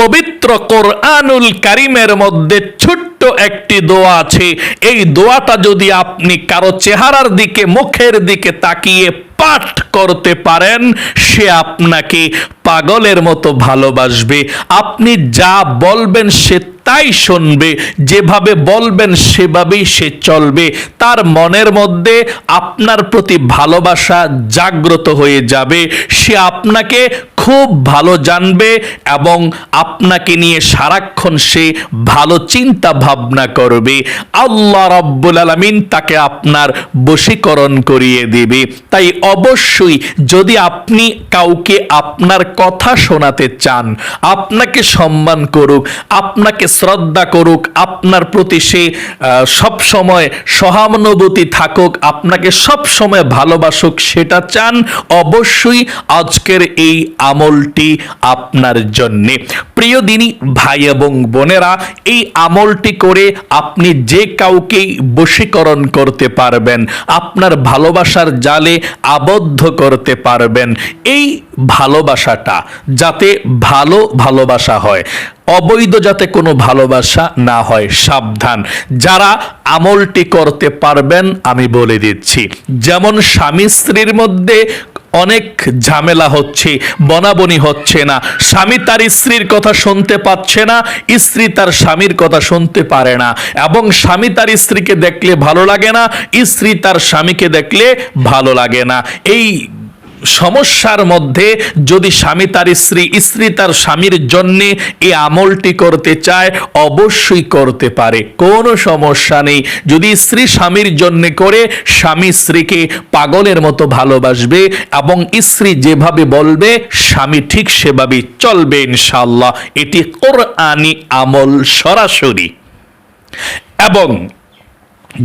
পবিত্র কোরআনুল কারিমের মধ্যে ছোট্ট একটি দোয়া আছে। এই দোয়াটা যদি আপনি কারও চেহারার দিকে, মুখের দিকে তাকিয়ে পাঠ করতে পারেন, সে আপনাকে পাগলের মতো ভালোবাসবে। আপনি যা বলবেন সে তাই শুনবে। যেভাবে বলবেন সেভাবেই সে চলবে। তার মনের মধ্যে আপনার প্রতি ভালোবাসা জাগ্রত হয়ে যাবে। সে আপনাকে খুব ভালো জানবে এবং আপনাকে নিয়ে সারাক্ষণ সে ভালো চিন্তা ভাবনা করবে। আল্লাহ রব্বুল আলমিন তাকে আপনার বশীকরণ করিয়ে দিবে। তাই অবশ্যই যদি আপনি কাউকে আপনার কথা শোনাতে চান, আপনাকে সম্মান করুক, আপনাকে শ্রদ্ধা করুক, আপনার প্রতি সে সব সময় সহানুভূতি থাকুক, আপনাকে সব সময় ভালোবাসুক, সেটা চান, অবশ্যই আজকের এই আমলটি আপনার জন্যে। প্রিয় দিনী, ভাই এবং বোনেরা, এই আমলটি করে আপনি যে কাউকেই বশীকরণ করতে পারবেন, আপনার ভালোবাসার জালে আবদ্ধ করতে পারবেন। এই ভালোবাসাটা যাতে ভালো ভালোবাসা হয়, অবৈধ যাতে কোনো ভালোবাসা না হয়, সাবধান। যারা আমলটি করতে পারবেন, আমি বলে দিচ্ছি। যেমন স্বামী স্ত্রীর মধ্যে অনেক ঝামেলা হচ্ছে, বনাবনি হচ্ছে না। স্বামী তার স্ত্রীর কথা শুনতে পাচ্ছে না, স্ত্রী তার স্বামীর কথা শুনতে পারে না। এবং স্বামী তার স্ত্রীকে দেখলে ভালো লাগে না, স্ত্রী তার স্বামীকে দেখলে ভালো লাগে না। এই সমস্যার মধ্যে যদি স্বামী তার স্ত্রী স্ত্রী তার স্বামীর জন্যে এই আমলটি করতে চায়, অবশ্যই করতে পারে। কোনো সমস্যা নেই। যদি স্ত্রী স্বামীর জন্য করে, স্বামী স্ত্রীকে পাগলের মতো ভালোবাসবে এবং স্ত্রী যেভাবে বলবে, স্বামী ঠিক সেভাবে চলবে ইনশাল্লাহ এটি কোরআনি আমল সরাসরি। এবং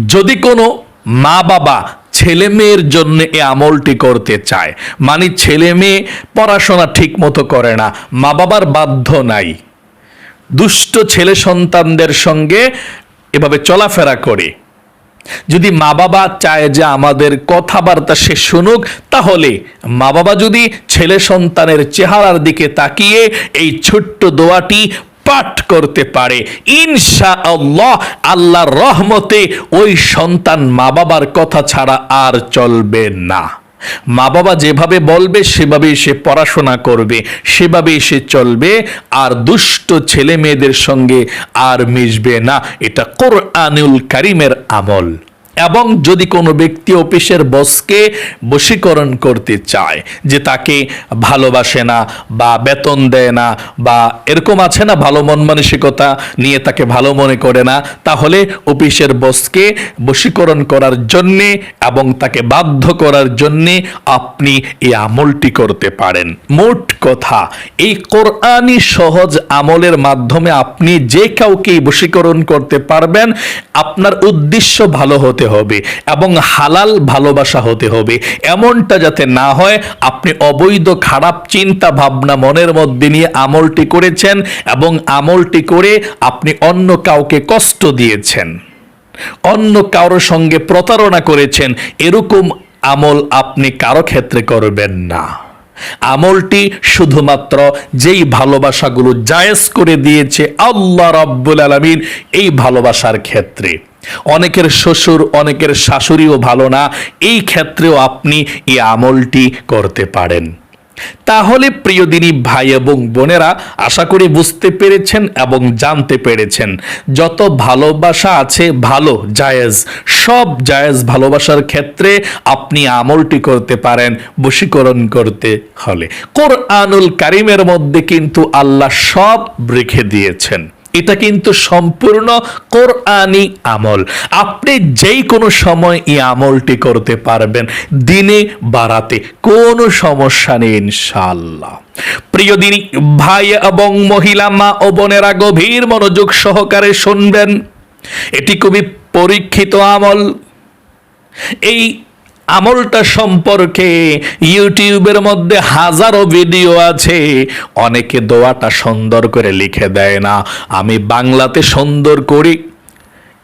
যদি কোনো মা বাবা ছেলে মেয়ের জন্য এ আমলটি করতে চায়। মানে ছেলে মেয়ে পড়াশোনা ঠিক মতো করে না মা বাবার বাধ্য নাই। দুষ্ট ছেলে সন্তানদের সঙ্গে এভাবে চলাফেরা করে। যদি মা বাবা চায় যে আমাদের কথাবার্তা সে শুনুক, তাহলে মা বাবা যদি ছেলে সন্তানের চেহারার দিকে তাকিয়ে এই ছোট্ট দোয়াটি পাঠ করতে পারে। ইনশা আল্লাহ আল্লাহর রহমতে ওই সন্তান মা বাবার কথা ছাড়া আর চলবে না। মা বাবা যেভাবে বলবে, সেভাবেই সে পড়াশোনা করবে, সেভাবেই সে চলবে, আর দুষ্ট ছেলে মেয়েদের সঙ্গে আর মিশবে না। এটা কোরআনুল কারিমের আমল। এবং যদি কোনো ব্যক্তি অফিসের বসকে বশীকরণ করতে চায় যে তাকে ভালোবাসে না বা বেতন দেয় না বা এরকম আছে না ভালো মন মানসিকতা নিয়ে তাকে ভালো মনে করে না, তাহলে অফিসের বসকে বশীকরণ করার জন্যে এবং তাকে বাধ্য করার জন্যে আপনি এই আমলটি করতে পারেন। মোট কথা, এই কোরআনই সহজ আমলের মাধ্যমে আপনি যে কাউকেই বশীকরণ করতে পারবেন, আপনার উদ্দেশ্য ভালো হতে হবে এবং হালাল ভালোবাসা হতে হবে। এমনটা যাতে না হয়, আপনি অবৈধ খারাপ চিন্তা ভাবনা মনের মধ্যে নিয়ে আমলটি করেছেন এবং আমলটি করে আপনি অন্য কাউকে কষ্ট দিয়েছেন। অন্য কারোর সঙ্গে প্রতারণা করেছেন, এরকম আমল আপনি কারও ক্ষেত্রে করবেন না। আমলটি শুধুমাত্র যেই ভালোবাসাগুলো জায়েজ করে দিয়েছে আল্লাহ রাব্বুল আলামিন, এই ভালোবাসার ক্ষেত্রে। অনেকের শ্বশুর, অনেকের শাশুড়িও ভালো না। এই ক্ষেত্রেও আপনি এই আমলটি করতে পারেন। তাহলে প্রিয়দিনী ভাই এবং বোনেরা, আশা করি বুঝতে পেরেছেন এবং জানতে পেরেছেন, যত ভালোবাসা আছে ভালো, জায়েজ, সব জায়েজ ভালোবাসার ক্ষেত্রে আপনি আমলটি করতে পারেন, বশীকরণ করতে হলে। কোরআনুল কারিমের মধ্যে কিন্তু আল্লাহ সব রেখে দিয়েছেন। এটা কিন্তু সম্পূর্ণ কোরআনি আমল। আপনি যেই কোনো সময় এই আমলটি করতে পারবেন, দিনে বাড়াতে কোনো সমস্যা নেই ইনশাল্লাহ প্রিয় দিনী, ভাই এবং মহিলা, মা ও বোনেরা গভীর মনোযোগ সহকারে শুনবেন। এটি খুবই পরীক্ষিত আমল। এই আমলটা সম্পর্কে ইউটিউবের মধ্যে হাজারো ভিডিও আছে। অনেকে দোয়াটা সুন্দর করে লিখে দেয় না। আমি বাংলাতে সুন্দর করি।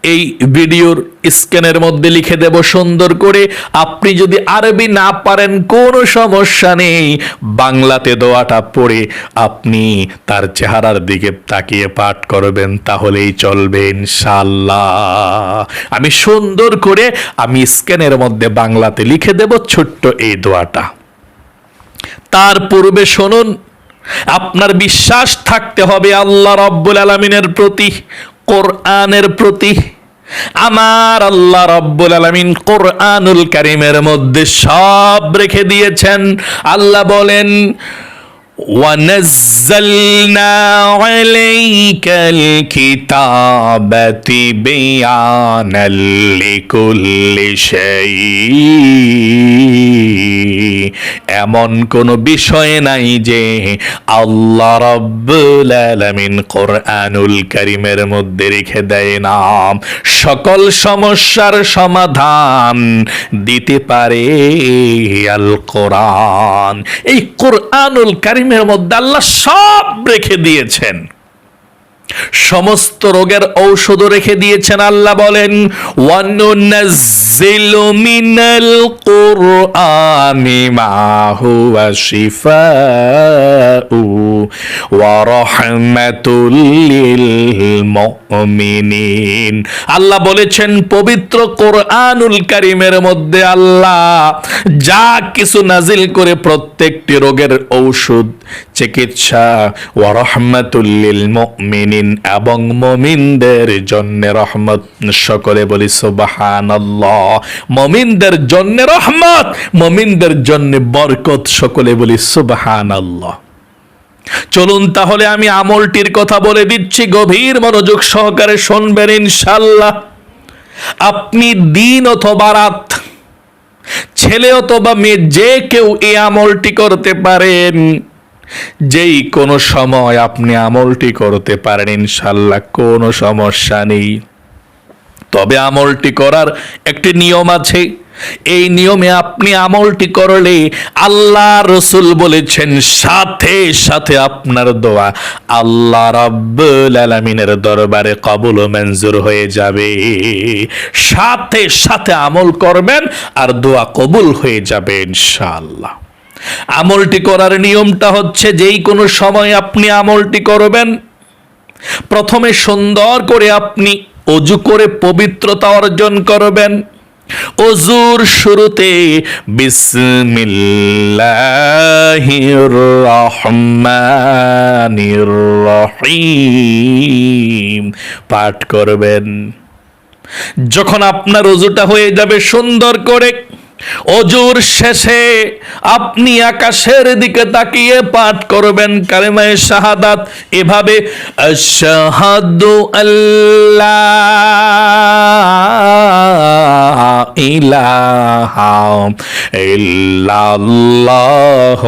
এই ভিডিওর স্ক্যানের মধ্যে লিখে দেব সুন্দর করে, আপনি যদি আরবি না পারেন, কোনো সমস্যা নেই। বাংলাতে দোয়াটা পড়ে আপনি তার চেহারার দিকে তাকিয়ে পাঠ করবেন, তাহলেই চলবে ইনশাল্লাহ আমি সুন্দর করে, আমি স্ক্যানের মধ্যে বাংলাতে লিখে দেব ছোট্ট এই দোয়াটা। তার পূর্বে শুনুন, আপনার বিশ্বাস থাকতে হবে আল্লাহ রব্বুল আলমিনের প্রতি। কোরআনের প্রতি আমার আল্লাহ রব্বুল আলমিন কোরআনুল কারিমের মধ্যে সব রেখে দিয়েছেন। আল্লাহ বলেন ونزلنا عليك الكتاب بيانا لكل شيء এমন কোনো বিষয় নাই যে আল্লাহ রব্বুল আলামিন কোরআনুল কারিমের মধ্যে রেখে দেয় না সকল সমস্যার সমাধান দিতে পারে আল কোরআন এই কোরআনুল কারিমের মধ্যে আল্লাহ সব রেখে দিয়েছেন। সমস্ত রোগের ঔষধও রেখে দিয়েছেন আল্লাহ বলেন আল্লাহ বলেছেন, পবিত্র কোরআনুল কারীমের মধ্যে আল্লাহ যা কিছু নাজিল করে প্রত্যেকটি রোগের ঔষধ, চিকিৎসা ওয়া রাহমাতুল এবং মমিনদের জন্য রহমত। সকলে বলি, সুবহানাল্লাহ। মমিনদের জন্য রহমত, মমিনদের জন্য বরকত। সকলে বলি, সুবহানাল্লাহ। চলুন তাহলে আমি আমলটির কথা বলে দিচ্ছি, গভীর মনোযোগ সহকারে শুনবেন ইনশাল্লাহ আপনি দিন অথবা রাত, ছেলে অথবা মেয়ে, যে কেউ এই আমলটি করতে পারেন। যেই কোনো সময় আপনি আমলটি করতে পারেন ইনশাল্লাহ কোনো সমস্যা নেই। তবে আমলটি করার একটি নিয়ম আছে। এই নিয়মে আপনি আমলটি করলে আল্লাহ রসুল বলেছেন, সাথে সাথে আপনার দোয়া আল্লাহ আলামিনের দরবারে কবুল ও মঞ্জুর হয়ে যাবে। সাথে সাথে আমল করবেন আর দোয়া কবুল হয়ে যাবে, ইনশাআল্লাহ। আমলটি করার নিয়মটা হচ্ছে যেই কোনো সময় আপনি আমলটি করবেন, প্রথমে সুন্দর করে আপনি অজু করে পবিত্রতা অর্জন করবেন। অজুর শুরুতে পাঠ করবেন। যখন আপনার অজুটা হয়ে যাবে সুন্দর করে অজুর শেষে আপনি আকাশের দিকে তাকিয়ে পাঠ করবেন কালেমায়ে শাহাদাত। এভাবে আশহাদু আল্লাহ ইলাহা ইল্লাল্লাহ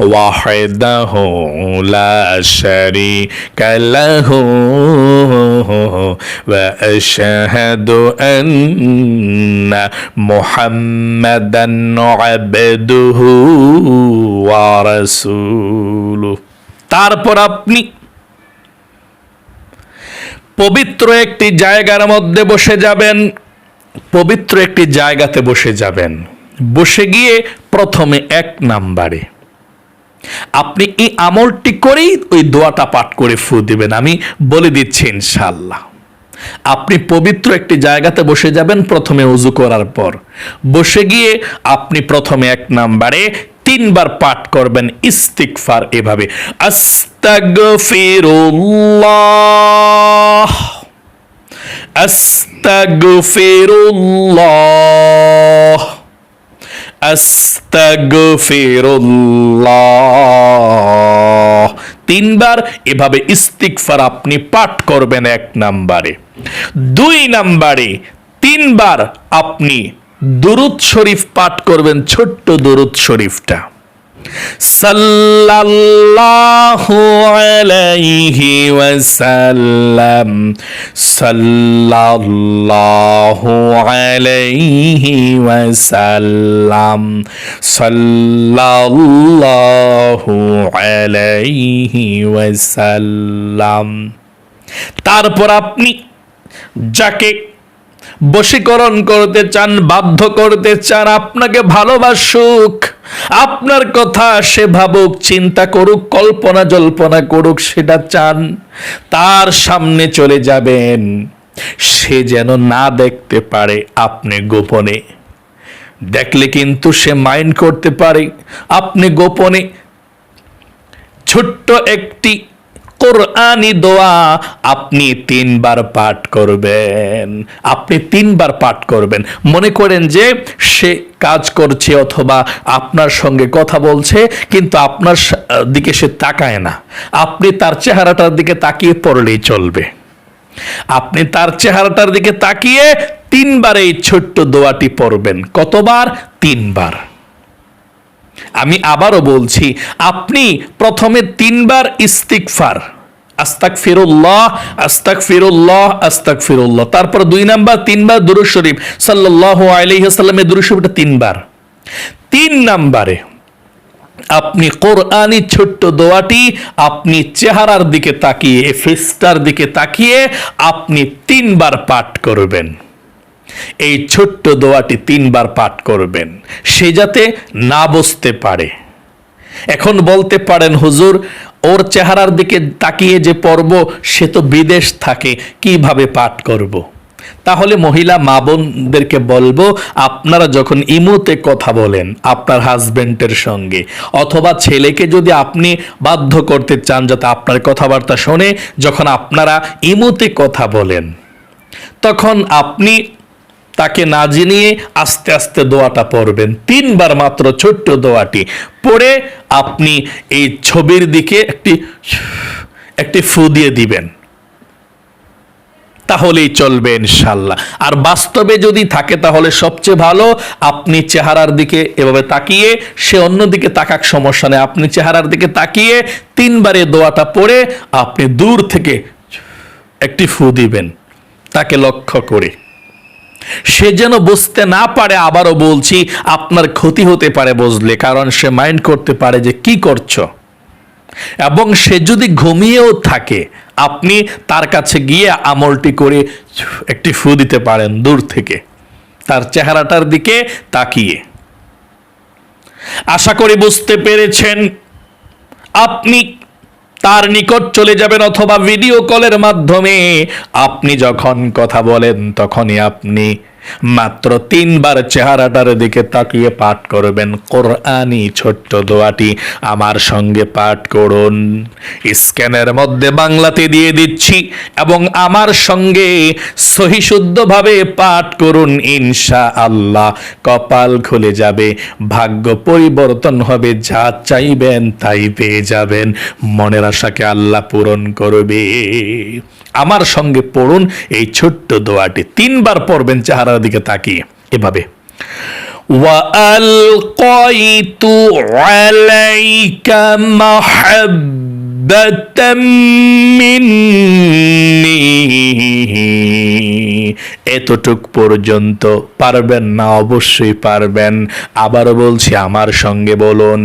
ওয়াহদাহু লা লাহু ওয়া আশহাদু আন্না মুহাম্মাদান আবদুহু ওয়া তারপর আপনি পবিত্র একটি জায়গার মধ্যে বসে যাবেন। পবিত্র একটি জায়গাতে বসে যাবেন। বসে গিয়ে প্রথমে এক নাম্বারে। আপনি এই আমলটি করেই ওই দোয়াটা পাঠ করে ফু দিবেন, আমি বলে দিচ্ছি ইনশাল্লাহ আপনি পবিত্র একটি জায়গাতে বসে যাবেন প্রথমে উজু করার পর। বসে গিয়ে আপনি প্রথমে এক নাম্বারে তিনবার পাঠ করবেন ইস্তিকফার এভাবে। আস্তাগফিরুল্লাহ। আস্তাগফিরুল্লাহ। আস্তাগফিরুল্লাহ। তিনবার এভাবে ইস্তিকফার আপনি পাঠ করবেন এক নাম্বারে। দুই নাম্বারে তিনবার আপনি দুরুদ শরীফ পাঠ করবেন ছোট্ট দুরুদ শরীফটা। সাল্লাল্লাহু আলাইহি ওয়াসাল্লাম সাল্লাল্লাহু আলাইহি ওয়াসাল্লাম সাল্লাল্লাহু আলাইহি ওয়াসাল্লাম। তারপর আপনি যাকে বশীকরণ করতে চান, বাধ্য করতে চান, আপনাকে ভালোবাসুক। আপনার কথা সে ভাবুক, চিন্তা করুক, কল্পনা জল্পনা করুক, সেটা চান। তার সামনে চলে যাবেন। সে যেন না দেখতে পারে আপনি গোপনে। দেখলে কিন্তু সে মাইন্ড করতে পারে। আপনি গোপনে। ছোট্ট একটি কোরআনি দোয়া, আপনি তিনবার পাঠ করবেন। আপনি তিনবার পাঠ করবেন। মনে করেন যে সে কাজ করছে অথবা আপনার সঙ্গে কথা বলছে, কিন্তু আপনার দিকে সে তাকায় না। আপনি তার চেহারাটার দিকে তাকিয়ে পড়লেই চলবে। আপনি তার চেহারাটার দিকে তাকিয়ে তিনবার এই ছোট্ট দোয়াটি পড়বেন। কতবার? তিনবার। আমি আবারও বলছি, আপনি প্রথমে তিনবার ইস্তিকফার আস্তাক ফিরুল্লাহ আস্তাক ফিরুল্লাহ আস্তাক ফিরুল্লাহ তারপর দুই নাম্বার, তিনবার দুরুদ শরীফ। সাল্লাহ আলাইসাল্লামের দুরুদ শরীফটা তিনবার। তিন নাম্বারে, আপনি কোরআনি ছোট্ট দোয়াটি আপনি চেহারার দিকে তাকিয়ে ফেসটার দিকে তাকিয়ে আপনি তিনবার পাঠ করবেন। এই ছোট্ট দোয়াটি তিনবার পাঠ করবেন। সে যাতে না বসতে পারে। এখন বলতে পারেন, হুজুর, ওর চেহারার দিকে তাকিয়ে যে পর্ব, সে তো বিদেশ থাকে, কীভাবে পাঠ করব। তাহলে মহিলা মা বোনদেরকে বলব, আপনারা যখন ইমুতে কথা বলেন আপনার হাজবেন্ডের সঙ্গে, অথবা ছেলেকে যদি আপনি বাধ্য করতে চান যাতে আপনার কথাবার্তা শোনে, যখন আপনারা ইমুতে কথা বলেন, তখন আপনি তাকে না জানিয়ে আস্তে আস্তে দোয়াটা পড়বেন। তিনবার মাত্র ছোট্ট দোয়াটি পড়ে আপনি এই ছবির দিকে একটি একটি ফু দিয়ে দিবেন। তাহলেই চলবে ইনশাল্লাহ আর বাস্তবে যদি থাকে তাহলে সবচেয়ে ভালো, আপনি চেহারার দিকে এভাবে তাকিয়ে, সে অন্য দিকে তাকাক সমস্যা নেই। আপনি চেহারার দিকে তাকিয়ে তিনবারে দোয়াটা পড়ে আপনি দূর থেকে একটি ফু দিবেন। তাকে লক্ষ্য করে। সে যেন বুঝতে না পারে, আবারও বলছি, আপনার ক্ষতি হতে পারে বুঝলে, কারণ সে মাইন্ড করতে পারে যে কি করছ। এবং সে যদি ঘুমিয়েও থাকে, আপনি তার কাছে গিয়ে আমলটি করে একটি ফু দিতে পারেন দূর থেকে। তার চেহারাটার দিকে তাকিয়ে। আশা করি বুঝতে পেরেছেন। আপনি তার নিকট চলে যাবেন অথবা ভিডিও কলের মাধ্যমে। আপনি যখন কথা বলেন তখনই আপনি মাত্র তিনবার চেহারাটার দিকে তাকিয়ে পাঠ করবেন। কোরআনি ছোট্ট দোয়াটি। আমার সঙ্গে পাঠ করুন। স্ক্যানের মধ্যে বাংলাতে দিয়ে দিচ্ছি এবং আমার সঙ্গে সহিশুদ্ধভাবে পাঠ করুন ইনশা আল্লাহ কপাল খুলে যাবে, ভাগ্য পরিবর্তন হবে, যা চাইবেন তাই পেয়ে যাবেন। মনের আশাকে আল্লাহ পূরণ করবে। আমার সঙ্গে পড়ুন এই ছোট্ট দোয়াটি তিনবার পড়বেন চেহারার দিকে তাকিয়ে এভাবে وألقيت عليك محبة مني এতটুক পর্যন্ত পারবেন না, অবশ্যই পারবেন। আবার বলছি, আমার সঙ্গে বলুন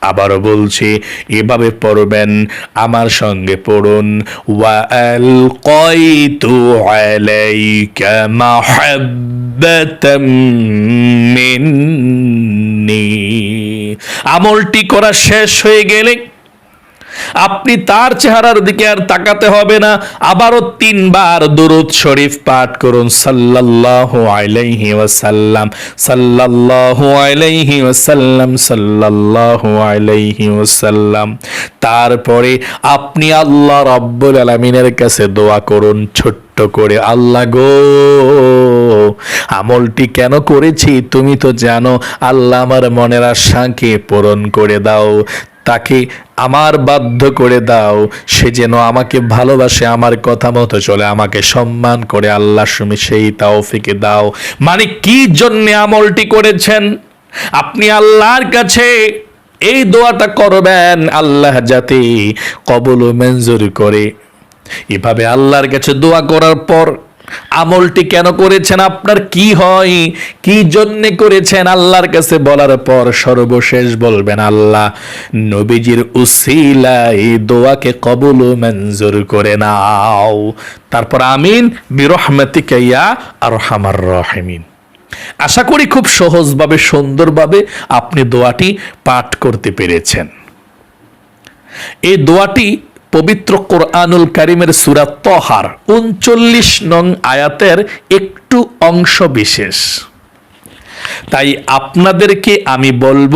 আবারও বলছি, এভাবে পড়বেন, আমার সঙ্গে পড়ুন। ওয়া আল কয়তু আলাইকা মাহাব্বাতাম মিন্নি। আমলটি করা শেষ হয়ে গেলে আপনি তার চেহারার দিকে আর তাকাতে হবে না। আবারও তিনবার দুরুদ শরীফ পাঠ করুন। সাল্লাল্লাহু আলাইহি ওয়াসাল্লাম, সাল্লাল্লাহু আলাইহি ওয়াসাল্লাম, সাল্লাল্লাহু আলাইহি ওয়াসাল্লাম। তারপরে আপনি আল্লাহ রাব্বুল আলামিনের কাছে দোয়া করুন। ছোট্ট করে, আল্লাহ গো আমলটি কেন করেছি তুমি তো জানো, আল্লাহ আমার মনের আশাকে পূরণ করে দাও, তাকে আমার বাধ্য করে দাও। সে যেন আমাকে ভালোবাসে, আমার কথা মতো চলে, আমাকে সম্মান করে, আল্লাহ তুমি সেই তাওফিকে দাও। মানে কি জন্যে আমলটি করেছেন? আপনি আল্লাহর কাছে এই দোয়াটা করবেন, আল্লাহ যাতে কবল ও মঞ্জুর করে। এভাবে আল্লাহর কাছে দোয়া করার পর আমলটি কেন করেছেন? আপনার কি হয়? কি জন্যে করেছেন? আল্লাহর কাছে বলার পর সর্বশেষ বলবেন, আল্লাহ, নবীজির উসিলা এই দোয়াকে কবুল মঞ্জুর করে নাও। তারপর, আমিন, বিরহমাতিকা ইয়া আরহামার রহিমিন। আশা করি খুব সহজভাবে, সুন্দরভাবে আপনি দোয়াটি পাঠ করতে পেরেছেন। এই দোয়াটি পবিত্র কোরআনুল কারিমের সুরাত তহার, উনচল্লিশ নং আয়াতের একটু অংশ বিশেষ। তাই আপনাদেরকে আমি বলব,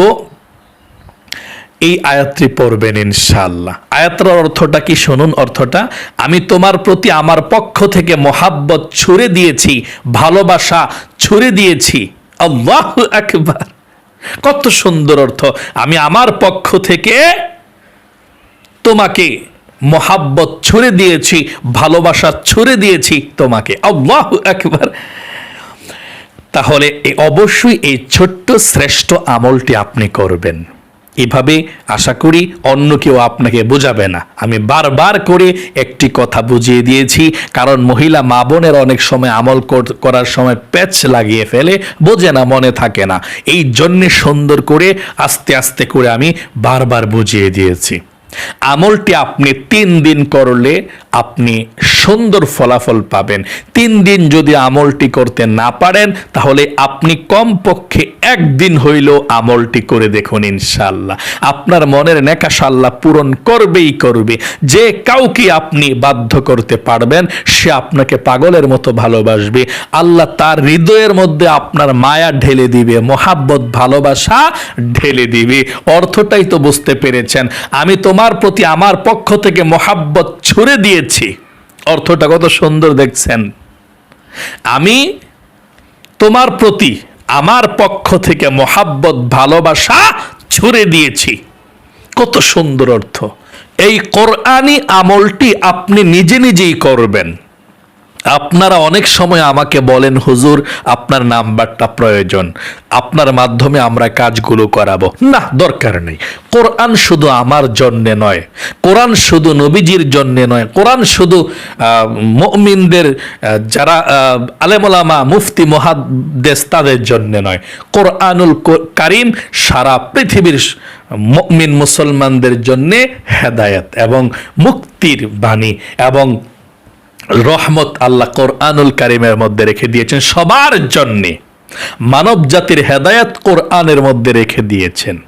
এই আয়াতটি পড়বেন ইনশাল্লাহ আয়াতটার অর্থটা কি শুনুন অর্থটা, আমি তোমার প্রতি আমার পক্ষ থেকে মোহাব্বত ছুড়ে দিয়েছি, ভালোবাসা ছুড়ে দিয়েছি। আল্লাহ আকবার। কত সুন্দর অর্থ। আমি আমার পক্ষ থেকে তোমাকে মোহাব্বত ছুড়ে দিয়েছি, ভালোবাসা ছুড়ে দিয়েছি তোমাকে। আল্লাহ একবার তাহলে অবশ্যই এই ছোট্ট শ্রেষ্ঠ আমলটি আপনি করবেন। এভাবে আশা করি অন্য কেউ আপনাকে বোঝাবে না। আমি বারবার করে একটি কথা বুঝিয়ে দিয়েছি, কারণ মহিলা মা বোনের অনেক সময় আমল কর- করার সময় প্যাচ লাগিয়ে ফেলে, বোঝে না, মনে থাকে না। এই জন্যে সুন্দর করে আস্তে আস্তে করে আমি বারবার বুঝিয়ে দিয়েছি। আমলটি আপনি তিন দিন করলে আপনি সুন্দর ফলাফল পাবেন। তিন দিন যদি আমলটি করতে না পারেন, তাহলে আপনি কমপক্ষে একদিন হইলেও আমলটি করে দেখুন ইনশাল্লাহ আপনার মনের নেকাশাল্লাহ পূরণ করবেই করবে। যে কাউকে আপনি বাধ্য করতে পারবেন, সে আপনাকে পাগলের মতো ভালোবাসবে। আল্লাহ তার হৃদয়ের মধ্যে আপনার মায়া ঢেলে দিবে, মোহাব্বত, ভালোবাসা ঢেলে দিবে। অর্থটাই তো বুঝতে পেরেছেন। আমি তোমার প্রতি, আমার পক্ষ থেকে মোহাব্বত ছুড়ে দিয়েছি। অর্থটা কত সুন্দর দেখছেন। আমি তোমার প্রতি আমার পক্ষ থেকে মোহাব্বত, ভালোবাসা ছুড়ে দিয়েছি। কত সুন্দর অর্থ। এই কোরআনি আমলটি আপনি নিজে নিজেই করবেন। আপনারা অনেক সময় আমাকে বলেন, হুজুর, আপনার নাম্বারটা প্রয়োজন। আপনার মাধ্যমে আমরা কাজগুলো করাবো। না, দরকার নেই। কোরআন শুধু আমার জন্যে নয়। কোরআন শুধু নবীজির জন্যে নয়। কোরআন শুধু মুমিনদের যারা আলেমুলামা, মুফতি মহাদ্দেশ তাদের জন্যে নয়। কোরআনুল কারিম সারা পৃথিবীর মুমিন মুসলমানদের জন্যে হেদায়েত এবং মুক্তির বাণী এবং রহমত আল্লাহ কোরআনুল কারিমের মধ্যে রেখে দিয়েছেন সবার জন্যে। মানব জাতির হেদায়াত কোরআনের মধ্যে রেখে দিয়েছেন।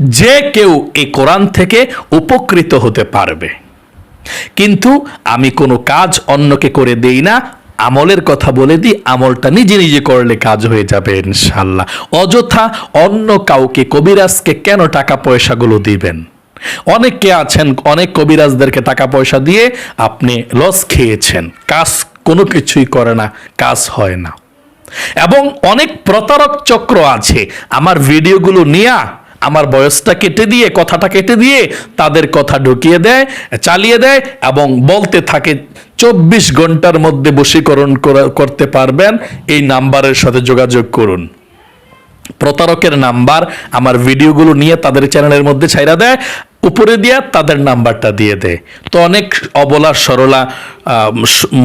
যে কেউ এই কোরআন থেকে উপকৃত হতে পারবে। কিন্তু আমি কোনো কাজ অন্যকে করে দেই না, আমলের কথা বলে দিই, আমলটা নিজে নিজে করলে কাজ হয়ে যাবে ইনশাল্লাহ অযথা অন্য কাউকে কবিরাজকে কেন টাকা পয়সাগুলো দিবেন? অনেকে আছেন, অনেক কবিরাজদেরকে টাকা পয়সা দিয়ে আপনি লস খেয়েছেন। কাজ কোনো কিছুই করে না, কাজ হয় না। এবং অনেক প্রতারক চক্র আছে, আমার ভিডিওগুলো নিয়ে, আমার বয়সটা কেটে দিয়ে, কথাটা কেটে দিয়ে, তাদের কথা ঢুকিয়ে দেয়, চালিয়ে দেয় এবং বলতে থাকে, চব্বিশ ঘণ্টার মধ্যে বশীকরণ করতে পারবেন, এই নাম্বারের সাথে যোগাযোগ করুন। প্রতারকের নাম্বার আমার ভিডিওগুলো নিয়ে তাদের চ্যানেলের মধ্যে ছাইরা দেয়, উপরে দিয়ে তাদের নাম্বারটা দিয়ে দেয়। তো অনেক অবলা, সরলা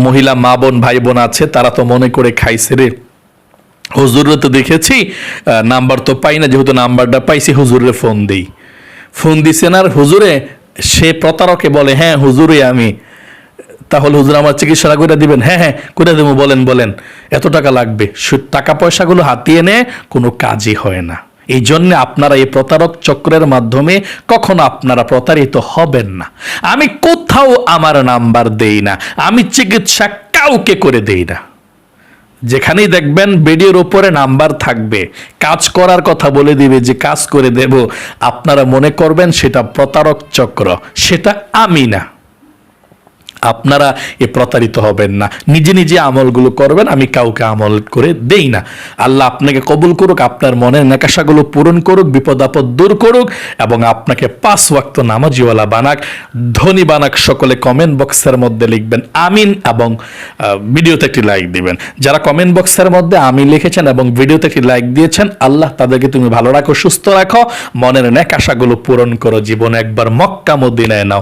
মহিলা, মা বোন, ভাই বোন আছে, তারা তো মনে করে খাইছে রে। হুজুরে তো দেখেছি নাম্বার তো পাই না, যেহেতু নাম্বারটা পাইছি হুজুরে ফোন দিই। ফোন দিছেন আর হুজুরে, সে প্রতারকে বলে হ্যাঁ হুজুরে আমি। তাহলে হুজুর আমার চিকিৎসা করে দিবেন। হ্যাঁ হ্যাঁ করে দেবো, বলেন বলেন। এত টাকা লাগবে। টাকা পয়সাগুলো হাতিয়ে নে কোনো কাজই হয় না। এই জন্য আপনারা এই প্রতারক চক্রের মাধ্যমে কখনো আপনারা প্রতারিত হবেন না। আমি কোথাও আমার নাম্বার দেই না। আমি চিকিৎসা কাউকে করে দেই না। যেখানেই দেখবেন ভিডিওর ওপরে নাম্বার থাকবে। কাজ করার কথা বলে দিবে যে, কাজ করে দেব। আপনারা মনে করবেন সেটা প্রতারক চক্র। সেটা আমি না। আপনারা এ প্রতারিত হবেন না। নিজে নিজে আমলগুলো করবেন, আমি কাউকে আমল করে দেই না। আল্লাহ আপনাকে কবুল করুক, আপনার মনের নেকাশাগুলো পূরণ করুক বিপদ আপদ দূর করুক এবং আপনাকে পাঁচ ওয়াক্ত নামাজিওয়ালা বানাক। ধনী বানাক, সকলে কমেন্ট বক্সের মধ্যে লিখবেন, আমিন এবং ভিডিওতে একটি লাইক দিবেন। যারা কমেন্ট বক্সের মধ্যে আমি লিখেছেন এবং ভিডিওতে একটি লাইক দিয়েছেন, আল্লাহ তাদেরকে তুমি ভালো রাখো, সুস্থ রাখো, মনের নেকাশাগুলো পূরণ করো। জীবনে একবার মক্কা মদিনায় নাও।